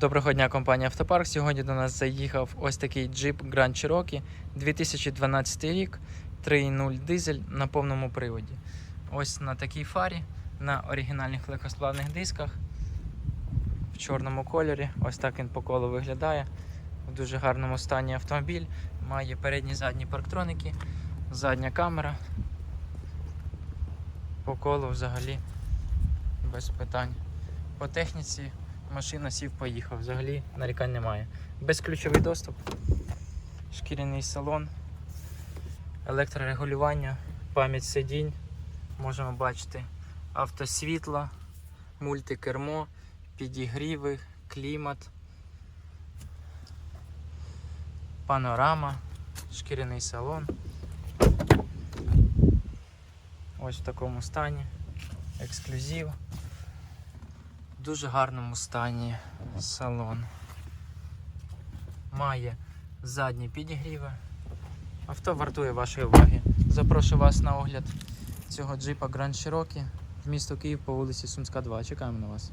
Доброго дня, компанія Автопарк. Сьогодні до нас заїхав ось такий джип Grand Cherokee 2012 рік, 3.0 дизель на повному приводі. Ось на такій фарі, на оригінальних легкосплавних дисках в чорному кольорі. Ось так він по колу виглядає. В дуже гарному стані автомобіль. Має передні задні парктроники, задня камера. По колу взагалі без питань. По техніці машина сів поїхав. Взагалі нарікань немає. Безключовий доступ, шкіряний салон, електрорегулювання, пам'ять сидінь. Можемо бачити автосвітло, мультикермо, підігріви, клімат, панорама, шкіряний салон. Ось в такому стані. Ексклюзив. Дуже гарному стані салон. Має задні підігріви. Авто вартує вашої уваги. Запрошую вас на огляд цього джипа Grand Cherokee в місто Київ по вулиці Сумська 2. Чекаємо на вас.